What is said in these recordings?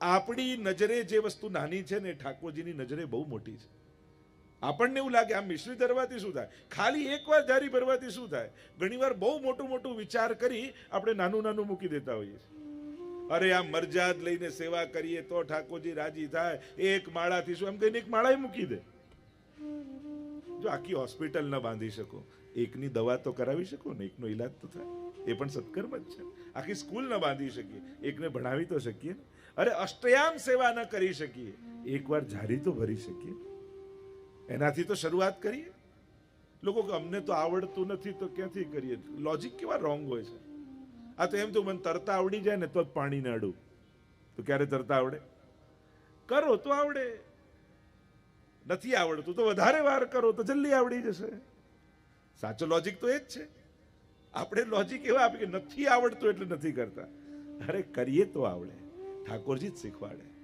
આપણી નજરે જે વસ્તુ નાની છે ને ઠાકોરજીની નજરે બહુ મોટી છે. આપણને એવું લાગે, આ મિશ્રી ધરવાથી શું થાય? ખાલી એકવાર જારી ભરવાથી શું થાય? ઘણીવાર બહુ મોટું મોટું વિચાર કરી આપણે નાનું નાનું મૂકી દેતા હોઈએ અરે, આ મરજાદ લઈને સેવા કરીએ તો ઠાકોરજી રાજી થાય. એક માળાથી શું? એમ કહીને એક માળાએ મૂકી દે. જો આખી હોસ્પિટલ ન બાંધી શકો. એકની દવા તો કરાવી શકો ને, એકનો ઈલાજ તો થાય. એ પણ સત્કર્મ જ છે. આખી સ્કૂલ ન બાંધી શકીએ. એકને ભણાવી તો શકીએ ને. અરે, અષ્ટયામ સેવા ન કરી શકીએ. એકવાર જારી તો ભરી શકીએ. એનાથી તો શરૂઆત કરીએ. લોકો કે, અમને તો આવડતું નથી, તો ક્યાંથી કરીએ? લોજિક કેવા રોંગ હોય છે? આ તો એમ તો મને તરતા આવડી જાય ને, તો જ પાણીને તો ક્યારે તરતા આવડે? કરો તો આવડે. નથી આવડતું તો વધારે વાર કરો, તો જલ્દી આવડી જશે. સાચો લોજિક તો એ જ છે. આપણે લોજિક એવા આપીએ કે નથી આવડતું એટલે નથી કરતા. અરે, કરીએ તો આવડે. ઠાકોરજી જ શીખવાડે.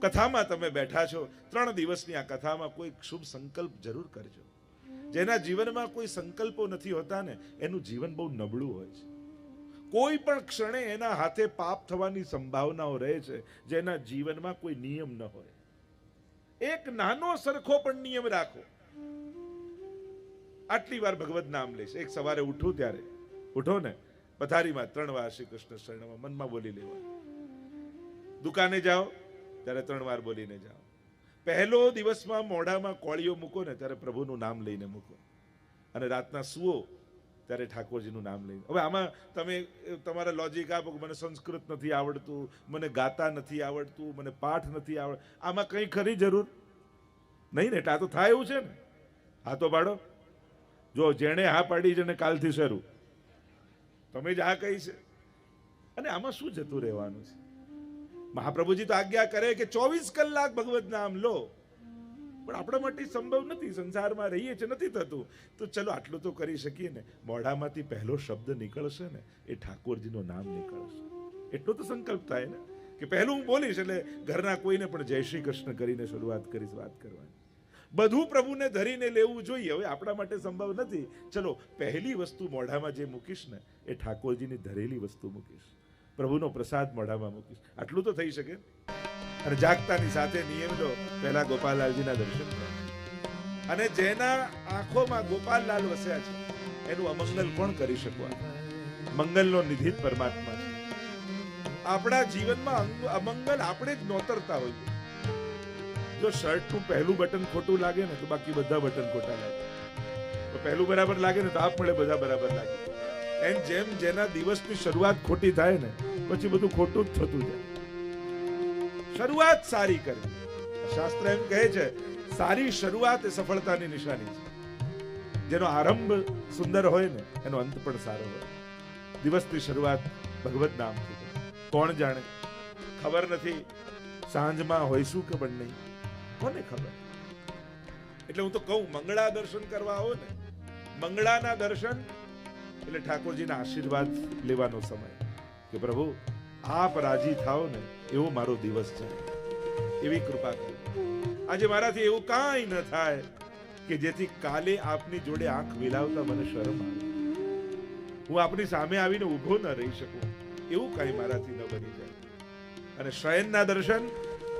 કથામાં તમે બેઠા છો, ત્રણ દિવસની આ કથામાં કોઈ શુભ સંકલ્પ જરૂર કરજો. જેના જીવનમાં કોઈ સંકલ્પો નથી હોતા ને, એનું જીવન બહુ નબળું હોય છે. કોઈ પણ ક્ષણે એના હાથે પાપ થવાની સંભાવનાઓ રહે છે, જેના જીવનમાં કોઈ નિયમ ન હોય. એક નાનો સરખો પણ નિયમ રાખો. આટલી વાર ભગવત નામ લઈશ એક સવારે ઉઠું ત્યારે. ઉઠો ને. પથારીમાં ત્રણ વાર શ્રી કૃષ્ણ શરણમાં મનમાં બોલી લેવા. દુકાને જાઓ, ત્યારે ત્રણ વાર બોલીને જાઓ. પહેલો દિવસમાં મોઢામાં કોળીઓ મૂકો ને ત્યારે પ્રભુનું નામ લઈને મૂકો. અને રાતના સુઓ ત્યારે ઠાકોરજીનું નામ લઈને. હવે આમાં તમે તમારા લોજિક આપો કે મને સંસ્કૃત નથી આવડતું, મને ગાતા નથી આવડતું, મને પાઠ નથી આવડ, આમાં કંઈ ખરી જરૂર? નહીં ને આ તો થાય એવું છે ને. હા તો પાડો. જો જેણે હા પાડી છે ને કાલથી શરૂ. તમે જ આ કહી છે. અને આમાં શું જતું રહેવાનું છે? મહાપ્રભુજી તો આજ્ઞા કરે કે ચોવીસ કલાક ભગવત નામ લો. પણ આપણા માટે સંભવ નથી, સંસારમાં રહીએ છીએ નથી થતું. તો ચલો આટલું તો કરી શકીએ ને. મોઢામાંથી પહેલો શબ્દ નીકળશે ને, એ ઠાકોરજીનું નામ નીકળશે. એટલો તો સંકલ્પ થાય ને. કે પહેલું હું બોલીશ એટલે ઘરના કોઈને પણ જય શ્રી કૃષ્ણ કરીને શરૂઆત કરીશ, વાત કરવાની. બધું પ્રભુને ધરીને લેવું જોઈએ. હવે આપણા માટે સંભવ નથી. ચલો, પહેલી વસ્તુ મોઢામાં જે મૂકીશ ને, એ ઠાકોરજીની ધરેલી વસ્તુ મૂકીશ. પ્રભુનો પ્રસાદ મોઢામાં મૂકીશ. આટલું તો થઈ શકે. અને જાગતાની સાથે નિયમ લો પહેલા ગોપાલલાલજીના દર્શન અને જેના આંખોમાં ગોપાલલાલ વસ્યા છે, એનું અમંગલ કોણ કરી શકવા? મંગલનો નિધિ પરમાત્મા છે. આપણા જીવનમાં અમંગલ આપણે જ નોતરતા હોઈએ. જો શર્ટનું પહેલું બટન ખોટું લાગે ને, તો બાકી બધા બટન ખોટા લાગે. તો પહેલું બરાબર લાગે ને, તો આપ મળે બધા બરાબર લાગે. એમ જેમ જેના દિવસની શરૂઆત ખોટી થાય ને, પછી બધું ખોટું જ થતું જાય. શરૂઆત સારી કરવી. શાસ્ત્ર એમ કહે છે, સારી શરૂઆત એ સફળતાની નિશાની છે. જેનો આરંભ સુંદર હોય ને, એનો અંત પણ સારો હોય. દિવસની શરૂઆત ભગવત નામથી કોણ જાણે? ખબર નથી. સાંજમાં હોઈશું કે પણ નહીં? કોને ખબર? એટલે હું તો કહું, મંગળા દર્શન કરવા આવો ને. મંગળાના દર્શન, એટલે ઠાકોરજીના આશીર્વાદ લેવાનો સમય. કે પ્રભુ, આપ રાજી થાઓ ને, એવો મારો દિવસ છે. એવી કૃપા કરો. આજે મારાથી એવું કાંઈ ન થાય કે જેથી કાલે આપની જોડે આંખ મિલાવતા મને શરમ આવે. હું આપની સામે આવીને ઊભો ન રહી શકું. એવું કાંઈ મારાથી ન બની જાય. અને શયનના દર્શન,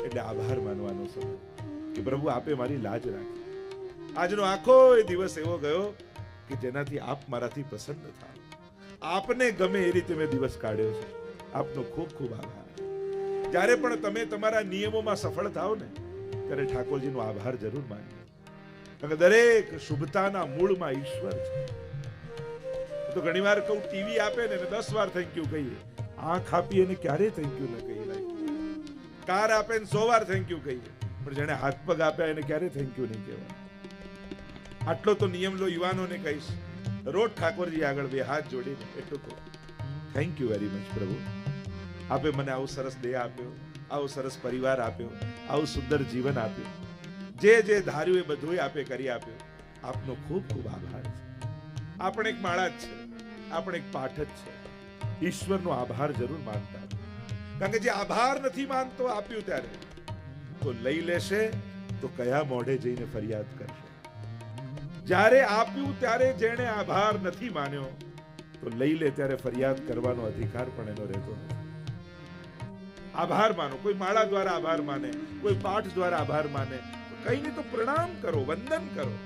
એટલે આભાર માનવાનો સમય. કે પ્રભુ, આપે મારી લાજ રાખી. આજનો આખો દિવસ એવો ગયો કે જેનાથી આપ મારાથી પ્રસન્ન થાવ આપને ગમે એ રીતે મેં દિવસ કાઢ્યો છે. આપનો ખૂબ ખૂબ આભાર. જ્યારે પણ તમે તમારા નિયમોમાં સફળ થાવ ને, ત્યારે ઠાકોરજીનો આભાર જરૂર માનજો કારણ કે દરેક શુભતાના મૂળમાં ઈશ્વર છે. તો ઘણીવાર કહું, ટીવી આપે ને દસ વાર થેન્ક યુ કહીએ. આંખ આપી અને ક્યારે થેન્ક યુ ન કહીએ. કાર આપે ને સો વાર થેન્ક યુ કહીએ. પણ જેને હાથ પગ આપ્યા એને ક્યારે થેન્ક યુ નહીં કહેવાય. આટલો તો નિયમ લો યુવાનોને કહીશ, રોજ ઠાકોરજી આગળ બે હાથ જોડીને એટલું કહું. થેન્ક યુ વેરી મચ પ્રભુ. આપે મને આવું સરસ દેહ આપ્યો, આવો સરસ પરિવાર આપ્યો, આવું સુંદર જીવન આપ્યું. જે જે ધાર્યું એ બધું આપે કરી આપ્યું. આપનો ખૂબ ખૂબ આભાર. છે આપણે એક માળા જ છે. આપણે એક પાઠ જ છે. ઈશ્વરનો આભાર જરૂર માનતા. કારણ કે જે આભાર નથી માનતો આપ્યું ત્યારે તો લઈ લેશે, તો કયા મોઢે જઈને ફરિયાદ કરશે? જ્યારે આપ્યું ત્યારે જેણે આભાર નથી માન્યો, તો લઈ લે ત્યારે ફરિયાદ કરવાનો અધિકાર પણ એનો રહેતો નથી. આભાર માનો, કોઈ માળા દ્વારા આભાર માને, કોઈ પાઠ દ્વારા આભાર માને કઈ નહીં તો પ્રણામ કરો, વંદન કરો.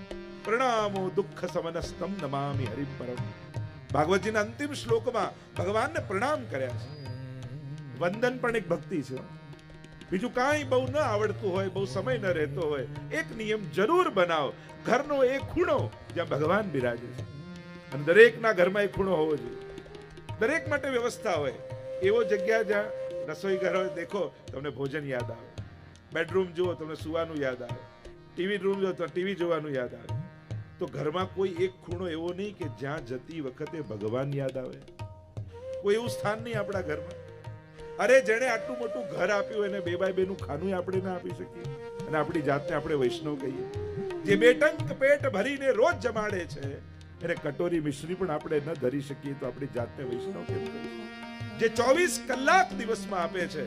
પ્રણામો દુઃખ સમનસ્તમ નમામિ હરિ પરમ. ભાગવતજીના અંતિમ શ્લોકમાં ભગવાનને પ્રણામ કર્યા છે. વંદન પણ એક ભક્તિ છે. બીજું કાંઈ બહુ ન આવડતું હોય, બહુ સમય ન રહેતો હોય, એક નિયમ જરૂર બનાવો. ઘરનો એક ખૂણો જ્યાં ભગવાન બિરાજે છે. અને દરેકના ઘરમાં એ ખૂણો હોવો જોઈએ. દરેક માટે વ્યવસ્થા હોય. એવો જગ્યા જ્યાં રસોઈ ઘર હોય, દેખો, તમને ભોજન યાદ આવે. બેડરૂમ જુઓ, તમને સુવાનું યાદ આવે. ટીવી રૂમ જુઓ, તો ટીવી જોવાનું યાદ આવે. તો ઘરમાં કોઈ એક ખૂણો એવો નહીં કે જ્યાં જતી વખતે ભગવાન યાદ આવે. કોઈ એવું સ્થાન નહીં આપણા ઘરમાં. અરે જેણે આટલું મોટું ઘર આપ્યું એને બે બાય બેનું ખાનું આપણે ના આપી શકીએ. અને આપણી જાતને આપણે વૈષ્ણવ કહીએ. જે બેટંક પેટ ભરીને રોજ જમાડે છે, એને કટોરી મિશ્રી પણ આપણે ન ધરી શકીએ તો આપણી જાતને વૈષ્ણવ કેમ કહીએ જે ચોવીસ કલાક દિવસમાં આપે છે,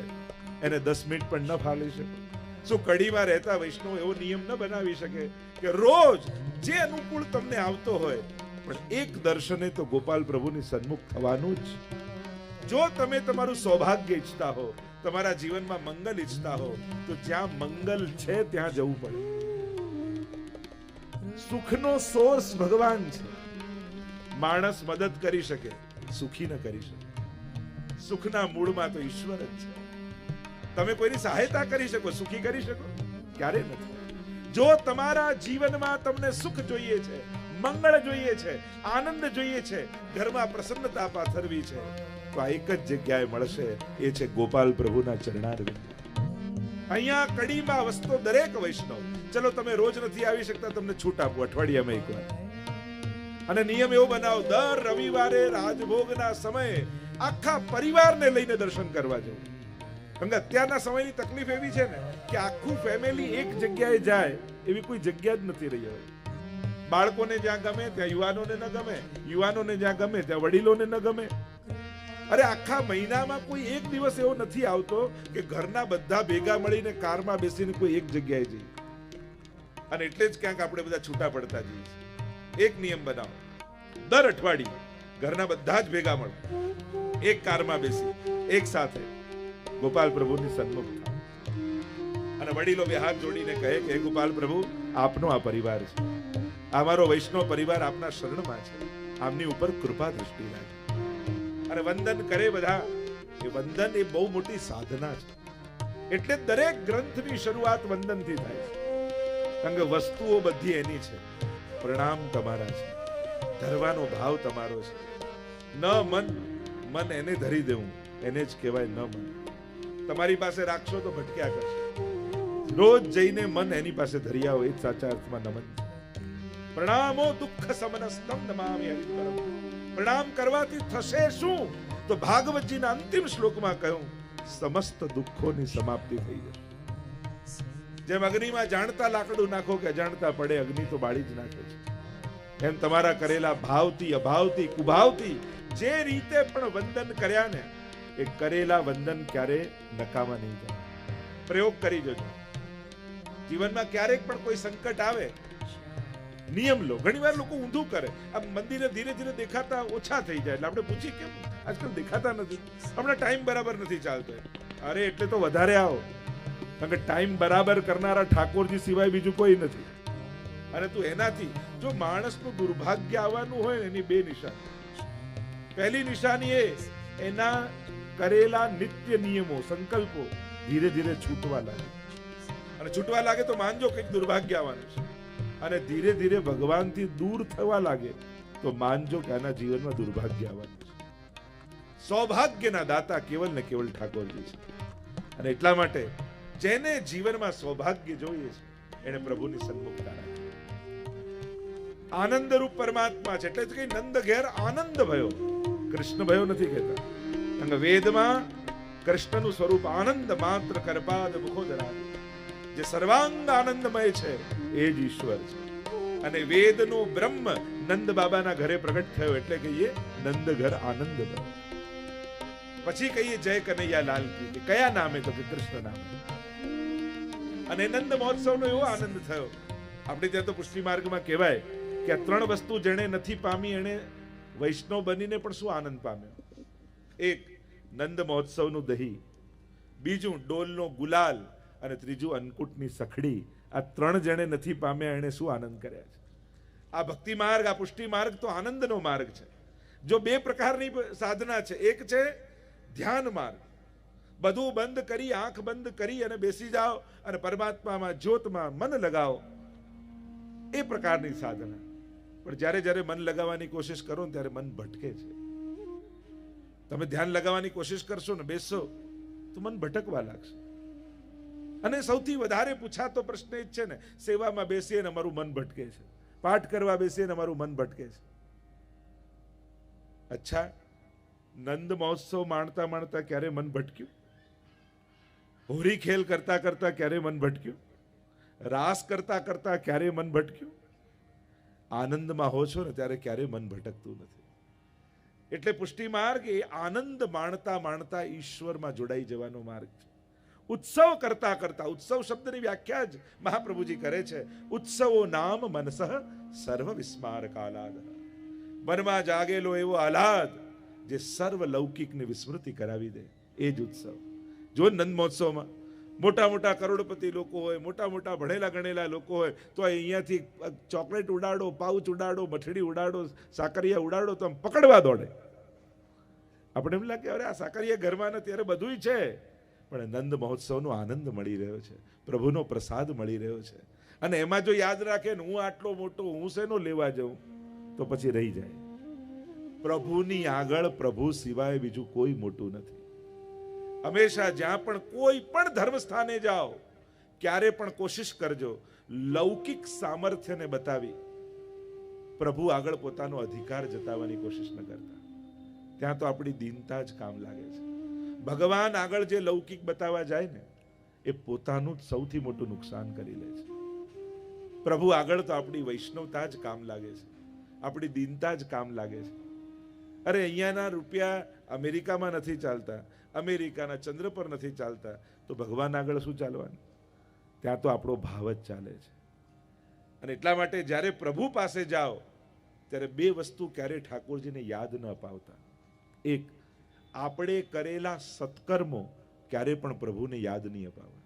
એને દસ મિનિટ પણ ન ફાલી શકે. શું કડીમાં રહેતા વૈષ્ણવ એવો નિયમ ન બનાવી શકે કે રોજ જે અનુકૂળ તમને આવતો હોય, પણ એક દર્શને તો ગોપાલ પ્રભુની સન્મુખ થવાનું જ જો તમે તમારું સૌભાગ્ય ઈચ્છતા હો, તમારા જીવનમાં મંગલ ઈચ્છતા હો, તો જ્યાં મંગલ છે, ત્યાં જવું પડે. સુખનો સોર્સ ભગવાન છે. માણસ મદદ કરી શકે, સુખી ન કરી શકે. સુખના મૂળમાં તો ઈશ્વર જ છે. તમે કોઈની સહાયતા કરી શકો, સુખી કરી શકો? ક્યારે નથી. જો તમારા જીવનમાં તમને સુખ જોઈએ છે, મંગળ જોઈએ છે, આનંદ જોઈએ છે, ઘરમાં પ્રસન્નતા પાથરવી છે તો આ એક જ જગ્યાએ મળશે. એ છે ગોપાલ પ્રભુના ચરણારવિંદ અહીંયા કડીમાં વસતો દરેક વૈષ્ણવ. ચલો તમે રોજ નથી આવી શકતા, તમને છૂટ આપો અઠવાડિયામાં એકવાર અને નિયમ એવો બનાવો, દર રવિવારે રાજભોગના સમયે આખા પરિવારને લઈને દર્શન કરવા જવું. કે અત્યારના સમયની તકલીફ એવી છે ને કે આખું ફેમિલી એક જગ્યાએ જાય, એવી કોઈ જગ્યા જ નથી રહી હવે. બાળકોને જ્યાં ગમે, ત્યાં યુવાનોને ન ગમે, યુવાનોને જ્યાં ગમે, ત્યાં વડીલોને ન ગમે. અરે આખા મહિનામાં કોઈ એક દિવસ એવો નથી આવતો કે ઘરના બધા ભેગા મળીને કારમાં બેસીને કોઈ એક જગ્યાએ જઈએ. અને એટલે જ ક્યાંક આપણે બધા છૂટા પડતા જઈએ એક નિયમ બનાવો. દર અઠવાડિયે ઘરના બધા જ ભેગા મળો. એક કારમાં બેસી, એક સાથે. ગોપાલ પ્રભુની સન્મુખ અને વડીલો બે હાથ જોડીને કહે કે ગોપાલ પ્રભુ, આપનો આ પરિવાર છે. આ મારો વૈષ્ણવ પરિવાર આપના શરણમાં છે. આમની ઉપર કૃપા દૃષ્ટિ રાખે અને વંદન કરે બધા. એ વંદન એ બહુ મોટી સાધના છે. એટલે દરેક ગ્રંથની શરૂઆત વંદનથી થાય છે. કારણ કે વસ્તુઓ બધી એની છે. પ્રણામ તમારા છે. ધરવાનો ભાવ તમારો છે. ન મન મન એને ધરી દેવું. એને જ કહેવાય ન મન. તમારી પાસે રાખશો તો ભટક્યા કરશે. રોજ જઈને મન એની પાસે ધરી આવો, એ સાચા અર્થમાં નમન પ્રણામો દુઃખ સમન નમામી નમામિ હરિપરમ પ્રણામ કરવાથી થશે શું? તો ભાગવતજીના અંતિમ શ્લોકમાં કહ્યું, સમસ્ત દુઃખોની સમાપ્તિ થઈ જશે. જેમ અગ્નિમાં જાણતા લાકડું નાખો કે અજાણતા પડે, અગ્નિ તો બાળી જ નાખે છે. એમ તમારા કરેલા ભાવથી, અભાવથી, કુભાવથી જે રીતે પણ વંદન કર્યા ને, એ કરેલા વંદન ક્યારે નકામા નહીં જાય પ્રયોગ કરી જજો. જીવનમાં ક્યારેક પણ કોઈ સંકટ આવે નિયમ લો. ઘણીવાર લોકો ઊંધું કરે. આ મંદિરે ધીરે ધીરે દેખાતા ઓછા થઈ જાય. એટલે આપણે પૂછીએ કેમ? આજકાલ દેખાતા નથી. હમણાં ટાઈમ બરાબર નથી ચાલતો. અરે, એટલે તો વધારે આવો. કારણ કે ટાઈમ બરાબર કરનારા ઠાકોરજી સિવાય બીજું કોઈ નથી. અને તું એનાથી, જો માણસનું દુર્ભાગ્ય આવવાનું હોય ને, એની બે નિશાની. પહેલી નિશાની એ, એના કરેલા નિત્ય નિયમો, સંકલ્પો ધીરે ધીરે છૂટવા લાગે. અને છૂટવા લાગે તો માનજો કંઈક દુર્ભાગ્ય આવવાનું છે. અને ધીરે ધીરે ભગવાનથી દૂર થવા લાગે, તો માનજો કે આના જીવનમાં દુર્ભાગ્ય આવવાનું છે. સૌભાગ્યના દાતા કેવલ ને કેવલ ઠાકોરજી છે. અને એટલા માટે જેને જીવનમાં સૌભાગ્ય જોઈએ છે એને પ્રભુની સન્મુખતા રાખી આનંદરૂપ પરમાત્મા છે, એટલે જ કઈ નંદ ઘેર આનંદ ભયો. કૃષ્ણ ભયો નથી કહેતા. કારણ કે વેદમાં કૃષ્ણનું સ્વરૂપ આનંદ માત્ર કરપાદ મુખોદરા જે સર્વાંગ આનંદમય છે, એ જ ઈશ્વર છે. અને વેદનો બ્રહ્મ નંદ બાબાના ઘરે પ્રગટ થયો એટલે કહીએ નંદ ઘર આનંદ પછી કહીએ જય કનૈયા લાલ કી કે કયા નામે તો કે કૃષ્ણ નામે? અને નંદ મહોત્સવનો એવો આનંદ થયો. આપણે ત્યાં તો પુષ્ટિ માર્ગમાં કહેવાય કે આ ત્રણ વસ્તુ જેણે નથી પામી, એણે વૈષ્ણવ બનીને પણ શું આનંદ પામ્યો? એક, નંદ મહોત્સવનું દહીં. બીજું, ડોલનો ગુલાલ. અને ત્રીજું અન્નકૂટની સખડી. આ ત્રણ જણે નથી પામ્યા, એણે શું આનંદ કર્યા છે? આ ભક્તિ માર્ગ, આ પુષ્ટિ માર્ગ તો આનંદનો માર્ગ છે. જો બે પ્રકારની સાધના છે. એક છે ધ્યાન માર્ગ. બધું બંધ કરી, આંખ બંધ કરી અને બેસી જાઓ અને પરમાત્મામાં જ્યોતમાં મન લગાવો. એ પ્રકારની સાધના. પણ જ્યારે જ્યારે મન લગાવવાની કોશિશ કરો ત્યારે મન ભટકે છે. તમે ધ્યાન લગાવવાની કોશિશ કરશો ને બેસશો, તો મન ભટકવા લાગશે. અને સૌથી વધારે પૂછાતો પ્રશ્ન એ જ છે ને, સેવામાં બેસીએ ને અમારું મન ભટકે છે. પાઠ કરવા બેસીએ ને અમારું મન ભટકે છે. અચ્છા, નંદ મહોત્સવ માણતા માણતા ક્યારે મન ભટક્યું? હોરી ખેલ કરતા કરતા ક્યારે મન ભટક્યું? રાસ કરતા કરતા ક્યારે મન ભટક્યું? આનંદમાં હો છો ને ત્યારે ક્યારે મન ભટકતું નથી. એટલે પુષ્ટિ માર્ગ એ આનંદ માણતા માણતા ઈશ્વરમાં જોડાઈ જવાનો માર્ગ છે. ઉત્સવ કરતા કરતા, ઉત્સવ શબ્દની વ્યાખ્યા જ મહાપ્રભુજી કરે છે. ઉત્સવો નામ મનસઃ સર્વ વિસ્માર કાલાદ મનમાં જાગેલો એવો આહલાદ જે સર્વ લૌકિકની વિસ્મૃતિ કરાવી દે. એ જ ઉત્સવ. જો નંદ મહોત્સવમાં મોટા મોટા કરોડપતિ લોકો હોય, મોટા મોટા ભણેલા ગણેલા લોકો હોય, તો અહીંયાથી ચોકલેટ ઉડાડો, પાઉચ ઉડાડો, મઠડી ઉડાડો, સાકરિયા ઉડાડો, તો પકડવા દોડે. આપણે એમ લાગે, અરે, આ સાકરિયા ઘરમાં નથી અરે બધુંય છે. પણ નંદ મહોત્સવનો આનંદ મળી રહ્યો છે, પ્રભુનો પ્રસાદ મળી રહ્યો છે. અને એમાં જો યાદ રાખે ને, હું આટલો મોટો હું શેનો લેવા જાઉં? તો પછી રહી જાય. પ્રભુની આગળ પ્રભુ સિવાય બીજું કોઈ મોટું નથી. હંમેશા જ્યાં પણ કોઈ પણ ધર્મ સ્થાને જાઓ, ક્યારે પણ કોશિશ કરજો, લૌકિક સામર્થ્યને બતાવી. પ્રભુ આગળ પોતાનો અધિકાર જતાવવાની કોશિશ ન કરતા. ત્યાં તો આપણી દીનતા જ કામ લાગે છે. ભગવાન આગળ જે લૌકિક બતાવવા જાય ને, એ પોતાનું જ સૌથી મોટું નુકસાન કરી લે છે. પ્રભુ આગળ તો આપણી વૈષ્ણવતા જ કામ લાગે છે. આપણી દીનતા જ કામ લાગે છે. અરે અહીંયાના રૂપિયા અમેરિકામાં નથી ચાલતા, અમેરિકાના ચંદ્ર પર નથી ચાલતા, તો ભગવાન આગળ શું ચાલવાનું? ત્યાં તો આપણો ભાવ જ ચાલે છે. અને એટલા માટે જ્યારે પ્રભુ પાસે જાઓ, ત્યારે બે વસ્તુ ક્યારે ઠાકોરજીને યાદ ન અપાવતા એક આપણે કરેલા સત્કર્મો ક્યારે પણ પ્રભુને યાદ નહીં અપાવવા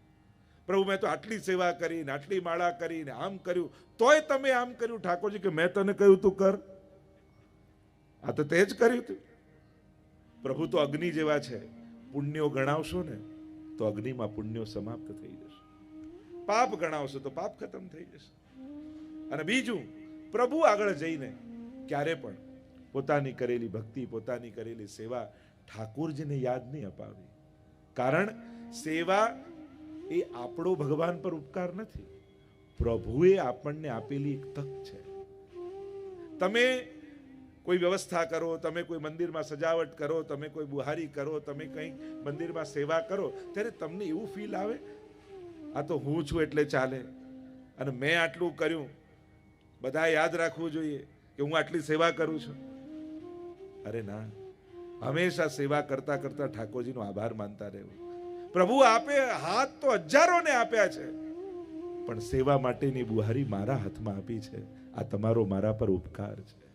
પ્રભુ, મેં તો આટલી સેવા કરીને, આટલી માળા કરીને આમ કર્યું, તોય તમે આમ કર્યું. ઠાકોરજી કે, મેં તને કહ્યું તું કર. આ તો તે જ કર્યું તું. પ્રભુ તો અગ્નિ જેવા છે. પુણ્યો ગણાવશો ને, તો અગ્નિમાં પુણ્યો સમાપ્ત થઈ જશે. પાપ ગણાવશો તો પાપ ખતમ થઈ જશે. અને બીજું, પ્રભુ આગળ જઈને ક્યારે પણ પોતાની કરેલી ભક્તિ, પોતાની કરેલી સેવા ઠાકોરજીને યાદ નહીં અપાવી. કારણ સેવા એ આપણો ભગવાન પર ઉપકાર નથી. પ્રભુએ આપણને આપેલી એક તક છે. તમે કોઈ વ્યવસ્થા કરો, તમે કોઈ મંદિરમાં સજાવટ કરો, તમે કોઈ બુહારી કરો, તમે કંઈ મંદિરમાં સેવા કરો, ત્યારે તમને એવું ફીલ આવે, આ તો હું છું એટલે ચાલે. અને મેં આટલું કર્યું. બધા યાદ રાખવું જોઈએ કે હું આટલી સેવા કરું છું. અરે ના. હંમેશા સેવા કરતા કરતા ઠાકોરજીનો આભાર માનતા રહેવું. પ્રભુ આપે હાથ તો હજારોને આપ્યા છે, પણ સેવા માટેની બુહારી મારા હાથમાં આપી છે. આ તમારો મારા પર ઉપકાર છે.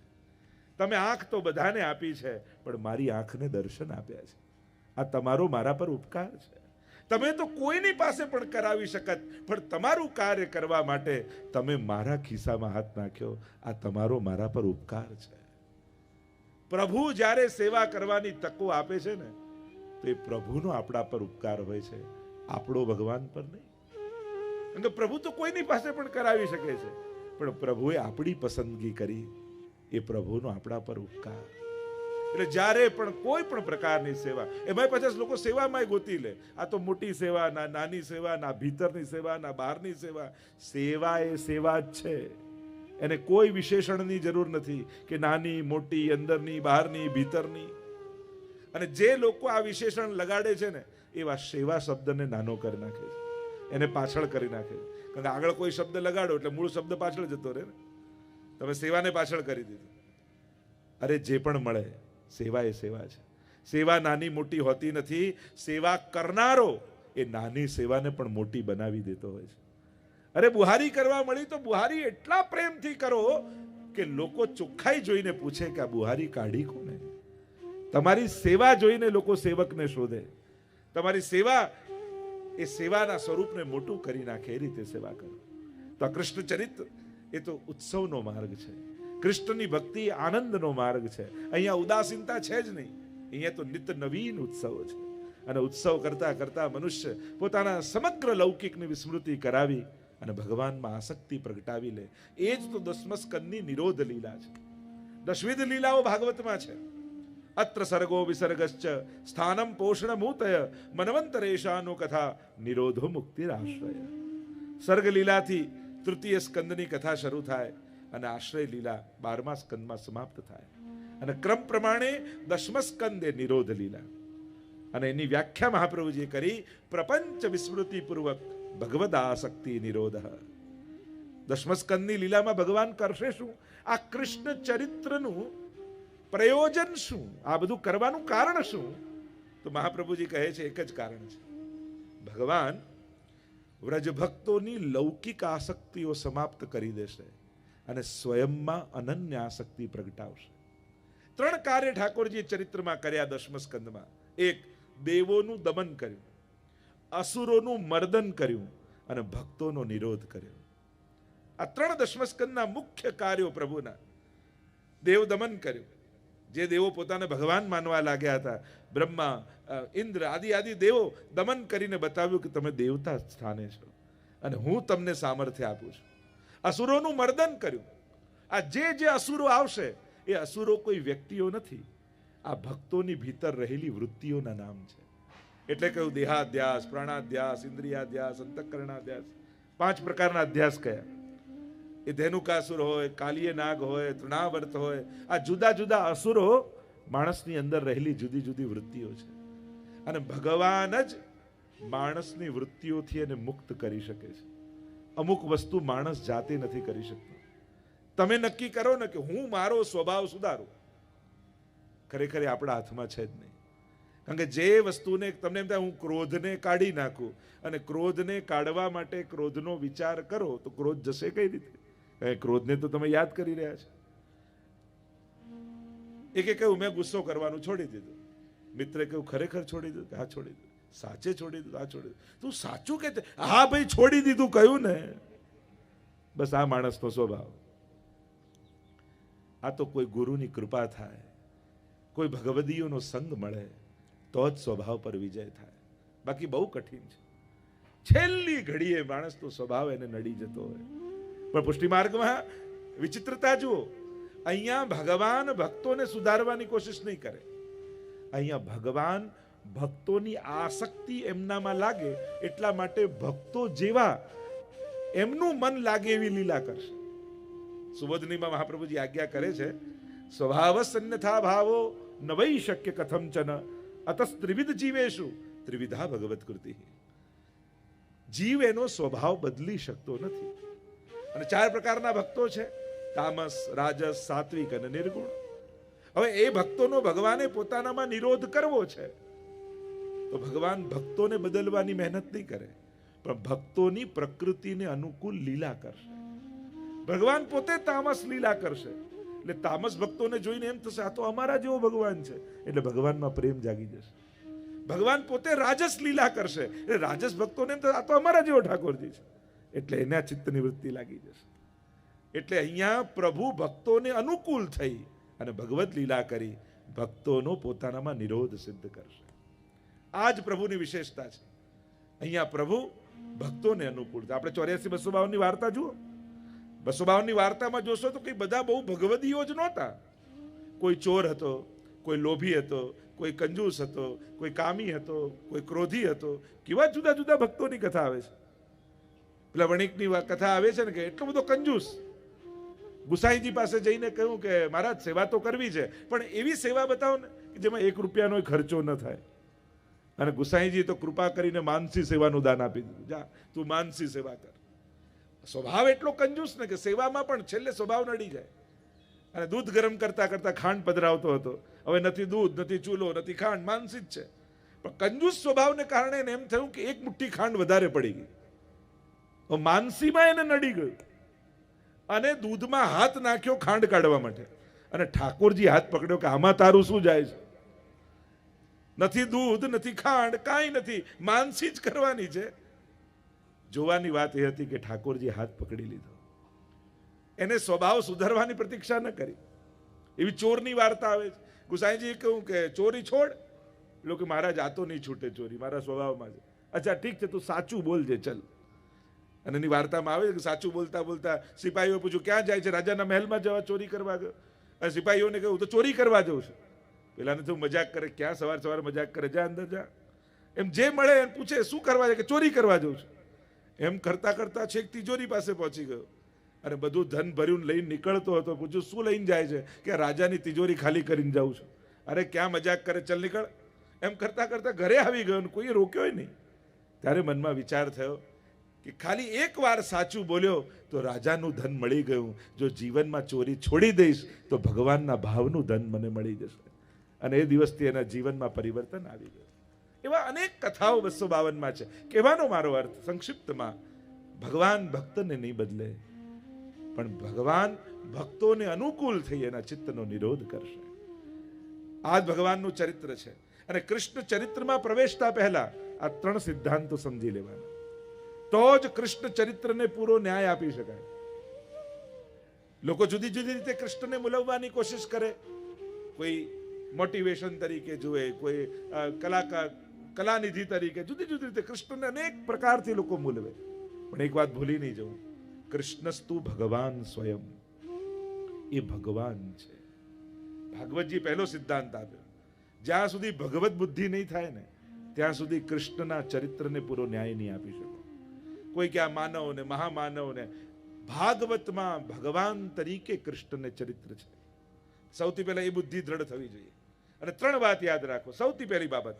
તમે આંખ તો બધાને આપી છે, પણ મારી આંખને દર્શન આપ્યા છે. આ તમારો મારા પર ઉપકાર છે. તમે તો કોઈની પાસે પણ કરાવી શકત, પણ તમારું કાર્ય કરવા માટે તમે મારા ખિસ્સામાં હાથ નાખ્યો. આ તમારો મારા પર ઉપકાર છે. પ્રભુ જ્યારે સેવા કરવાની તકો આપે છે ને, તો એ પ્રભુનો આપણા પર ઉપકાર હોય છે. આપણો ભગવાન પર નહીં. કારણ પ્રભુ તો કોઈની પાસે પણ કરાવી શકે છે. પણ પ્રભુએ આપણી પસંદગી કરી, એ પ્રભુનો આપણા પર ઉપકાર. એટલે જ્યારે પણ કોઈ પણ પ્રકારની સેવા એમાં પચાસ લોકો સેવામાં ગોતી લે. આ તો મોટી સેવા, ના નાની સેવા, ના ભીતરની સેવા, ના બહારની સેવા. સેવા એ સેવા જ છે. એને કોઈ વિશેષણની જરૂર નથી કે નાની, મોટી, અંદરની, બહારની, ભીતરની. અને જે લોકો આ વિશેષણ લગાડે છે ને, એવા સેવા શબ્દને નાનો કરી નાખે છે. એને પાછળ કરી નાખે છે. કારણ કે આગળ કોઈ શબ્દ લગાડો એટલે મૂળ શબ્દ પાછળ જતો રહે ને. તમે સેવાને પાછળ કરી દીધી. અરે જે પણ મળે, સેવા એ સેવા છે. સેવા નાની, મોટી હોતી નથી. સેવા કરનારો એ નાની સેવાને પણ મોટી બનાવી દેતો હોય છે. અરે બુહારી કરવા મળી તો બુહારી એટલા પ્રેમથી કરો કે લોકો ચોખ્ખાઈ જોઈને પૂછે કે આ બુહારી કાઢી કોને? તમારી સેવા જોઈને લોકો સેવકને શોધે. તમારી સેવા એ સેવાના સ્વરૂપને મોટું કરી નાખે, એ રીતે સેવા કરો. તો આ કૃષ્ણ ચરિત્ર એ તો ઉત્સવનો માર્ગ છે. કૃષ્ણની ભક્તિ આનંદનો માર્ગ છે. અહીંયા ઉદાસીનતા છે જ નહીં. અહીંયા તો નિત્ય નવીન ઉત્સવો છે. અને ઉત્સવ કરતા કરતા મનુષ્ય પોતાના સમગ્ર લૌકિકની વિસ્મૃતિ કરાવી અને ભગવાનમાં આસક્તિ પ્રગટાવી લે. એ જ તો દસમ સ્કંદની નિરોધ લીલા છે. દશવિધ લીલાઓ ભાગવતમાં છે. અત્ર સર્ગો વિસર્ગશ્ચ, સ્થાનમ પોષણમૂતય, મનવંતરેશાનો કથા, નિરોધો મુક્તિરાશ્રય. સર્ગ લીલાથી તૃતીય સ્કંદની કથા શરૂ થાય અને આશ્રય લીલા બારમા સ્કંદમાં સમાપ્ત થાય. અને ક્રમ પ્રમાણે દશમ સ્કંદે નિરોધ લીલા. અને એની વ્યાખ્યા મહાપ્રભુજીએ કરી, પ્રપંચ વિસ્મૃતિ પૂર્વક ભગવદાસક્તિ નિરોધ દસમસ્કંદની લીલામાં ભગવાન કરશે શું આ કૃષ્ણ ચરિત્રનું પ્રયોજન શું આ બધું કરવાનું કારણ શું તો મહાપ્રભુજી કહે છે એક જ કારણ છે ભગવાન વ્રજ ભક્તોની લૌકિક આસક્તિઓ સમાપ્ત કરી દેશે અને સ્વયંમાં અનન્ય આસક્તિ પ્રગટાવશે ત્રણ કાર્ય ઠાકોરજીએ ચરિત્રમાં કર્યા દશમ સ્કંદમાં એક દેવોનું દમન કર્યું અસુરોનું મર્દન કર્યું અને ભક્તોનો નિરોધ કર્યો. આ ત્રણ દશમસ્કંદના મુખ્ય કાર્યો પ્રભુના. દેવ દમન કર્યું. જે દેવો પોતાને ભગવાન માનવા લાગ્યા હતા. બ્રહ્મા ઇન્દ્ર આદિ આદિ દેવો દમન કરીને બતાવ્યું કે તમે દેવતા સ્થાને છો અને હું તમને સામર્થ્ય આપું છું. અસુરોનું મર્દન કર્યું. આ જે જે અસુરો આવશે, એ અસુરો કોઈ વ્યક્તિઓ નથી. આ ભક્તોની ભીતર રહેલી વૃત્તિઓના નામ છે. એટલે કહ્યું દેહાધ્યાસ, પ્રાણાધ્યાસ, ઇન્દ્રિયાધ્યાસ, અંતઃકરણાધ્યાસ. પાંચ પ્રકારના અધ્યાસ કયા? એ ધેનુકાસુર હોય, કાલીય નાગ હોય, તૃણાવર્ત હોય, આ જુદા જુદા અસુરો માણસની અંદર રહેલી જુદી જુદી વૃત્તિઓ છે. અને ભગવાન જ માણસની વૃત્તિઓથી એને મુક્ત કરી શકે છે. અમુક વસ્તુ માણસ જાતે નથી કરી શકતો. તમે નક્કી કરો ને કે હું મારો સ્વભાવ સુધારું. ખરેખર આપણા હાથમાં છે જ નહીં. કારણ કે જે વસ્તુને તમને એમ થાય, હું ક્રોધને કાઢી નાખું અને ક્રોધને કાઢવા માટે ક્રોધનો વિચાર કરો, તો ક્રોધ જશે કઈ રીતે? ક્રોધને તો તમે યાદ કરી રહ્યા છો. એકે કહ્યું, મેં ગુસ્સો કરવાનું છોડી દીધું. મિત્રે કહ્યું, ખરેખર છોડી દીધું? હા, છોડી દીધું. સાચે છોડી દીધું? હા, છોડી દીધું. તું સાચું કે હા, ભાઈ, છોડી દીધું, કહ્યું ને. બસ આ માણસનો સ્વભાવ. આ તો કોઈ ગુરુની કૃપા થાય. કોઈ ભગવદીઓનો સંગ મળે. તો જ સ્વભાવ પર વિજય થાય. બાકી બહુ કઠિન છે. છેલ્લી ઘડીએ માણસનો સ્વભાવ એને નડી જતો હોય. પણ પુષ્ટિ માર્ગમાં વિચિત્રતા જુઓ. અહીંયા ભગવાન ભક્તોને સુધારવાની કોશિશ નહીં કરે. અહીંયા ભગવાન ભક્તોની આસક્તિ એમનામાં લાગે એટલા માટે ભક્તો જેવા એમનું મન લાગે એવી લીલા કરશે. સુબોધનીમાં મહાપ્રભુજી આજ્ઞા કરે છે સ્વભાવ સન્યથા ભાવો ન શક્ય શક્ય કથમચન અતસ ત્રિવિધ જીવેશુ ત્રિવિધા ભગવત કૃતિ જીવ એનો સ્વભાવ બદલી શકતો નથી અને ચાર પ્રકારના ભક્તો છે, તામસ, રાજસ, સાત્વિક અને નિર્ગુણ। હવે એ ભક્તોનો ભગવાને પોતાનામાં નિરોધ કરવો છે, તો ભગવાન ભક્તોને બદલવાની મહેનત નહીં કરે, પણ ભક્તોની પ્રકૃતિને અનુકૂળ લીલા કરશે। ભગવાન પોતે તામસ લીલા કરશે એટલે તામસ ભક્તોને જોઈને એમ થશે, આ તો અમારા જેવો ભગવાન છે. એટલે ભગવાનમાં પ્રેમ જાગી જશે. ભગવાન પોતે રાજસ લીલા કરશે. એટલે રાજસ ભક્તોને એમ થશે, આ તો અમારા જેવો ઠાકોરજી છે. એટલે એના ચિત્તની વૃત્તિ લાગી જશે. એટલે અહીંયા પ્રભુ ભક્તોને અનુકૂળ થઈ અને ભગવત લીલા કરી ભક્તોનો પોતાનામાં નિરોધ સિદ્ધ કરશે. આ જ પ્રભુની વિશેષતા છે. અહીંયા પ્રભુ ભક્તોને અનુકૂળ આપણે ચોર્યાસી બસો બાવનની વાર્તા જુઓ. બસો વાર્તામાં જોશો તો કઈ બધા બહુ ભગવદીઓ જ નહોતા. કોઈ ચોર હતો, કોઈ લોભી હતો, કોઈ કંજૂસ હતો, કોઈ કામી હતો, કોઈ ક્રોધી હતો. કેવા જુદા જુદા ભક્તોની કથા આવે છે. પેલા વણિકની કથા આવે છે ને કે એટલો બધો કંજૂસ. ગુસાઈજી પાસે જઈને કહ્યું કે મહારાજ, સેવા તો કરવી છે, પણ એવી સેવા બતાવો ને કે જેમાં એક રૂપિયાનો ખર્ચો ન થાય. અને ગુસાઈજી તો કૃપા કરીને માનસી સેવાનું દાન આપી દીધું. જા, તું માનસી સેવા કર. સ્વભાવ એટલો કંજૂસ ને કે સેવામાં પણ છેલ્લે સ્વભાવ નડી જાય. અને દૂધ ગરમ કરતા કરતા ખાંડ પધરાવતો હતો. હવે નથી દૂધ, નથી ચૂલો, નથી ખાંડ માનસી જ છે. પણ કંજૂસ સ્વભાવને કારણે એને એમ થયું કે એક મુઠ્ઠી ખાંડ વધારે પડી ગઈ. માનસીમાં એને નડી ગયું. અને દૂધમાં હાથ નાખ્યો ખાંડ કાઢવા માટે. અને ઠાકોરજી હાથ પકડ્યો કે આમાં તારું શું જાય છે? નથી દૂધ, નથી ખાંડ, કાંઈ નથી. માનસી જ કરવાની છે. જોવાની વાત એ હતી કે ઠાકોરજી હાથ પકડી લીધો. એને સ્વભાવ સુધારવાની પ્રતીક્ષા ન કરી. એવી ચોરની વાર્તા આવે છે. ગુસાઈજીએ કહ્યું કે ચોરી છોડ. લોકો મારા જાતો નહીં છૂટે ચોરી, મારા સ્વભાવમાં છે. અચ્છા, ઠીક છે, તું સાચું બોલજે, ચલ. અને એની વાર્તામાં આવે છે કે સાચું બોલતા બોલતા સિપાહીઓ પૂછ્યું, ક્યાં જાય છે? રાજાના મહેલમાં જવા ચોરી કરવા ગયો? અને સિપાહીઓને કહ્યું તો ચોરી કરવા જવું છું. પેલાને તો મજાક કરે, ક્યાં સવાર સવાર મજાક કરે? જા, અંદર જા. એમ જે મળે એમ પૂછે, શું કરવા જાય? કે ચોરી કરવા જવું છું. એમ કરતા કરતા છેક તિજોરી પાસે પહોંચી ગયો. અને બધું ધન ભર્યું લઈને નીકળતો હતો. પૂછ્યું, શું લઈને જાય છે? કે રાજાની તિજોરી ખાલી કરીને જાઉં છું. અરે, ક્યાં મજાક કરે? ચલ નીકળ. એમ કરતા કરતા ઘરે આવી ગયો ને કોઈએ રોક્યો નહીં. ત્યારે મનમાં વિચાર થયો કે ખાલી એક વાર સાચું બોલ્યો તો રાજાનું ધન મળી ગયું. જો જીવનમાં ચોરી છોડી દઈશ, તો ભગવાનના ભાવનું ધન મને મળી જશે. અને એ દિવસથી એના જીવનમાં પરિવર્તન આવી ગયું. એવા અનેક કથાઓ બસો બાવનમાં છે. કહેવાનો મારો અર્થ, સંક્ષિપ્તમાં, ભગવાન ભક્તને નહીં બદલે, પણ ભગવાન ભક્તોને અનુકૂળ થઈ એના ચિત્તનો નિરોધ કરશે. આ જ ભગવાનનું ચરિત્ર છે. અને કૃષ્ણ ચરિત્રમાં પ્રવેશતા પહેલા આ ત્રણ સિદ્ધાંતો સમજી લેવાના. તો જ કૃષ્ણ ચરિત્રને પૂરો ન્યાય આપી શકાય. લોકો જુદી જુદી રીતે કૃષ્ણને મુલવવાની કોશિશ કરે. કોઈ મોટિવેશન તરીકે જુએ, કોઈ કલાકાર કલાનિધિ તરીકે, જુદી જુદી રીતે કૃષ્ણને અનેક પ્રકારથી લોકો મૂલવે. પણ એક વાત ભૂલી નહીં જવું. કૃષ્ણસ્તુ ભગવાન સ્વયં. એ ભગવાન છે. ભાગવતજી પહેલો સિદ્ધાંત આપ્યો. જ્યાં સુધી ભગવત બુદ્ધિ નહીં થાય ને, ત્યાં સુધી કૃષ્ણના ચરિત્રને પૂરો ન્યાય નહીં આપી શકો. કોઈ કે આ માનવ ને મહામાનવ ને ભાગવતમાં ભગવાન તરીકે કૃષ્ણને ચરિત્ર છે. સૌથી પહેલા એ બુદ્ધિ દ્રઢ થવી જોઈએ. અને ત્રણ વાત યાદ રાખો. સૌથી પહેલી બાબત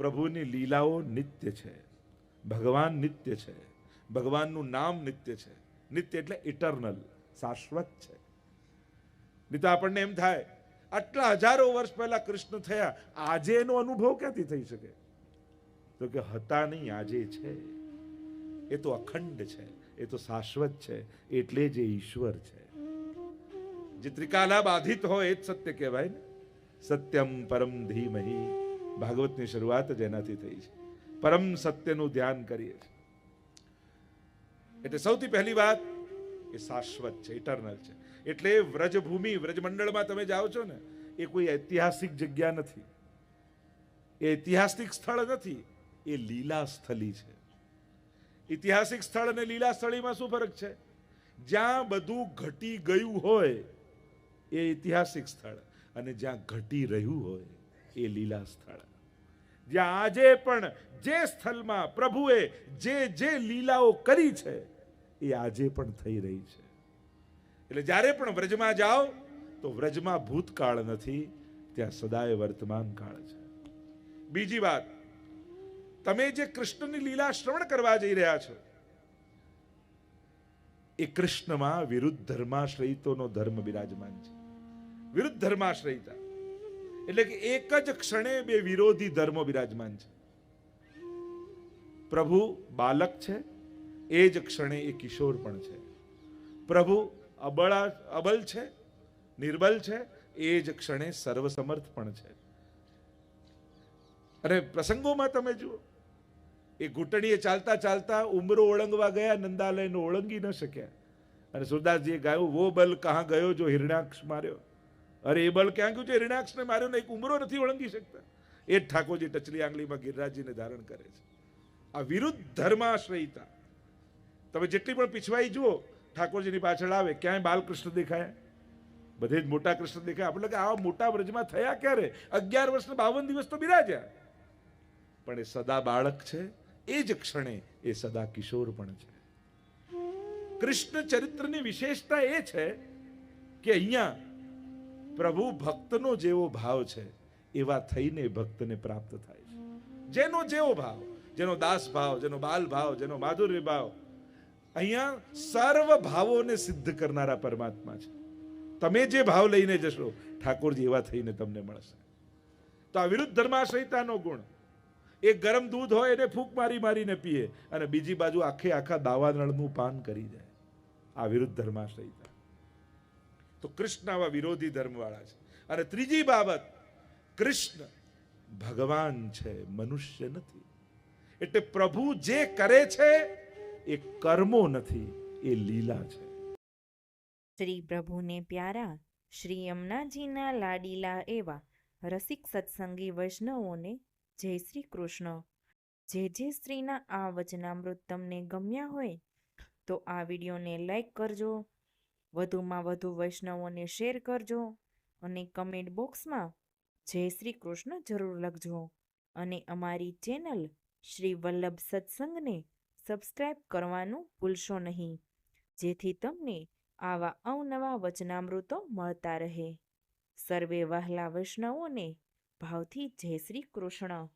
પ્રભુની લીલાઓ નિત્ય છે. ભગવાન નિત્ય છે. ભગવાનનું નામ નિત્ય છે. નિત્ય એટલે ઇટરનલ શાશ્વત છે. નહીં તો આપણને એમ થાય, આટલા હજારો વર્ષ પહેલા કૃષ્ણ થયા આજે એનો અનુભવ ક્યાંથી થઈ શકે? તો કે હતા નહીં, આજે છે. એ તો અખંડ છે. એ તો શાશ્વત છે. એટલે જે ઈશ્વર છે. જે ત્રિકાલા બાધિત હોય, એ જ સત્ય કહેવાય ને? સત્યમ પરમ ધીમહી ભાગવતની શરૂઆત જ એનાથી થઈ છે. પરમ સત્યનું ધ્યાન કરીએ એટલે સૌથી પહેલી વાત એ શાશ્વત છે ઇટરનલ છે. એટલે વ્રજભૂમિ, વ્રજમંડળમાં તમે જાઓ છો ને, એ કોઈ ઐતિહાસિક જગ્યા નથી. એ ઐતિહાસિક સ્થળ નથી, એ લીલા સ્થલી છે. ઐતિહાસિક સ્થળ અને લીલા સ્થળીમાં શું ફરક છે? જ્યાં બધું ઘટી ગયું હોય, એ ઐતિહાસિક સ્થળ. અને જ્યાં ઘટી રહ્યું હોય એ લીલા સ્થળ. જ્યાં આજે પણ જે સ્થળમાં પ્રભુએ જે જે લીલાઓ કરી છે, એ આજે પણ થઈ રહી છે. એટલે જ્યારે પણ વ્રજમાં જાઓ, તો વ્રજમાં ભૂતકાળ નથી, ત્યાં સદાય વર્તમાન કાળ છે. બીજી વાત, તમે જે કૃષ્ણની લીલા શ્રવણ કરવા જઈ રહ્યા છો, એ કૃષ્ણમાં વિરુદ્ધ ધર્માશ્રયિતોનો ધર્મ બિરાજમાન છે. વિરુદ્ધ ધર્માશ્રયિતા. એટલે કે એક જ ક્ષણે બે વિરોધી ધર્મો બિરાજમાન છે. પ્રભુ બાલક છે, એ જ ક્ષણે એ કિશોર પણ છે. પ્રભુ અબળા, અબલ છે, નિર્બલ છે, એ જ ક્ષણે સર્વસમર્થ પણ છે. અને પ્રસંગોમાં તમે જુઓ, એ ઘૂંટણીએ ચાલતા ચાલતા ઉમરો ઓળંગવા ગયા, નંદાલયનો ઓળંગી ન શક્યા. અને સુરદાસજીએ ગાયું, વો બલ, કહા ગયો જો હિરણાક્ષ માર્યો? અરે એ બલ ક્યાં ગયું છે? રીણાક્ષને માર્યો ને એક ઉમરો નથી ઓળંગી શકતા. એ જ ઠાકોરજી ટચલી આંગળીમાં ગિરિરાજજીને ધારણ કરે છે. આ વિરુદ્ધ ધર્માશ્રયિતા. તમે જેટલી પણ પીછવાઈ જુઓ, ઠાકોરજીની પાછળ આવે, ક્યાંય બાલકૃષ્ણ દેખાય? બધે જ મોટા કૃષ્ણ દેખાય. આપણે કે આવા મોટા વ્રજમાં થયા ક્યારે? અગિયાર વર્ષના બાવન દિવસ તો બિરાજ્યા. પણ એ સદા બાળક છે. એ જ ક્ષણે એ સદા કિશોર પણ છે. કૃષ્ણ ચરિત્રની વિશેષતા એ છે કે અહીંયા પ્રભુ ભક્તનો જેવો ભાવ છે, એવા થઈને ભક્તને પ્રાપ્ત થાય છે. જેનો જેવો ભાવ, જેનો દાસ ભાવ, જેનો બાલ ભાવ, જેનો માધુર્ય ભાવ, અહીંયા સર્વ ભાવોને સિદ્ધ કરનારા પરમાત્મા છે. તમે જે ભાવ લઈને જશો, ઠાકોરજી એવા થઈને તમને મળશે. તો આ વિરુદ્ધ ધર્માશ્રયતાનો ગુણ. એક ગરમ દૂધ હોય એને ફૂંક મારી મારીને પીએ અને બીજી બાજુ આખે આખા દાવા નળનું પાન કરી જાય આ વિરુદ્ધ ધર્માશ્રયતા તો કૃષ્ણ આવા વિરોધી ધર્મવાળા છે. અને ત્રીજી બાબત, કૃષ્ણ ભગવાન છે, મનુષ્ય નથી. એટલે પ્રભુ જે કરે છે, એ કર્મો નથી, એ લીલા છે. શ્રી પ્રભુને પ્યારા, શ્રી યમુનાજીના લાડીલા એવા રસિક સત્સંગી વૈષ્ણવોને જય શ્રી કૃષ્ણ. જે જે સ્ત્રીના આ વચનામૃત તમને ગમ્યા હોય, તો આ વિડીયોને લાઈક કરજો. વધુમાં વધુ વૈષ્ણવોને શેર કરજો અને કમેન્ટ બોક્સમાં જય શ્રી કૃષ્ણ જરૂર લખજો. અને અમારી ચેનલ શ્રી વલ્લભ સત્સંગને સબસ્ક્રાઈબ કરવાનું ભૂલશો નહીં. જેથી તમને આવા અવનવા વચનામૃતો મળતા રહે. સર્વે વહલા વૈષ્ણવોને ભાવથી જય શ્રી કૃષ્ણ.